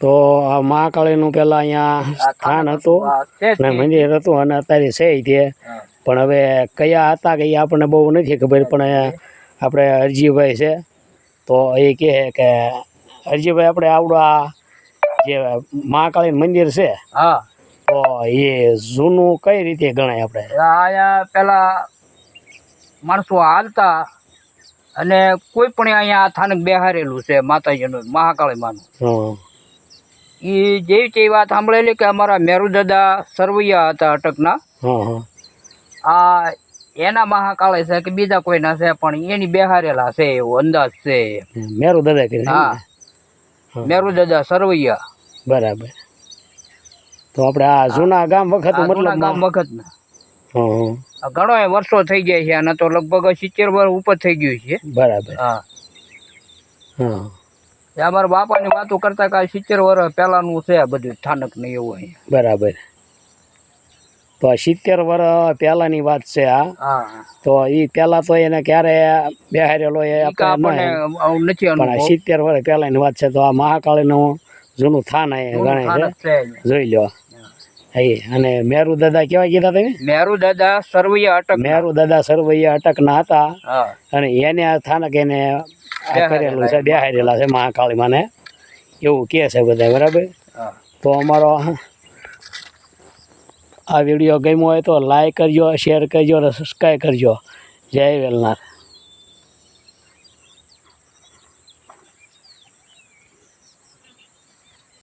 તો આ મહાકાળીનું પેલા અહીંયા સ્થાન હતું ને મંદિર હતું અને અત્યારે છે તે. પણ હવે કયા હતા કે એ આપણને બહુ નથી ખબર પણ આપણે હરજીભાઈ છે. તો એ કહે કે હરજીભાઈ આપણે આવડું આ જે મહાકાળી મંદિર છે હા. તો એ જૂનું કઈ રીતે ગણાય આપણે? અહીંયા પેલા માણસો હાલતા અને કોઈ પણ અહીંયા આ સ્થાનક બેહારેલું છે માતાજીનું મહાકાળી માનું. એ જેવી તે વાત સાંભળેલી કે અમારા મેરુદાદા સરવૈયા હતા અટકના આ એના મહાકાળે છે કે બીજા કોઈના છે પણ એની બેહારેલા છે એવો અંદાજ છે. મેરુદાદા હા. મેરુદાદા સરવૈયા. બરાબર. તો આપણે આ જૂના ગામ વખત મતલબ ગામ વખત ના આ ઘણો વર્ષો થઈ ગયા છે અને તો લગભગ સિત્તેર વર્ષ ઉપર થઈ ગયું છે. બરાબર. હા. હા. અમારા બાપાની વાતો કરતા કે સિત્તેર વર્ષ પહેલાનું છે બધું સ્થાનક ને એવું અહીંયા બરાબર. તો સિત્તેર વર્ષ પહેલાની વાત છે આ. તો એ પહેલા તો એને ક્યારે બેહારેલો એ આપણે ન- સિત્તેર વર્ષ પહેલાની વાત છે તો આ મહાકાળીનું જૂનું થાન જૂનું ગણાય છે. જોઈ લો અને મેરુ દાદા કેવા કીધા તમે? મેરુ દાદા સરવૈયા અટક મેરુ દાદા સરવૈયા અટકના હતા. અને એને આ સ્થાનક એને કરેલું છે બેહારેલા છે મહાકાળી માને એવું કહે છે બધા બરાબર? તો અમારો આ વીડિયો ગમ્યો હોય તો લાઈક કરજો શેર કરજો અને સબસ્ક્રાઈબ કરજો. જય વેલનાથ.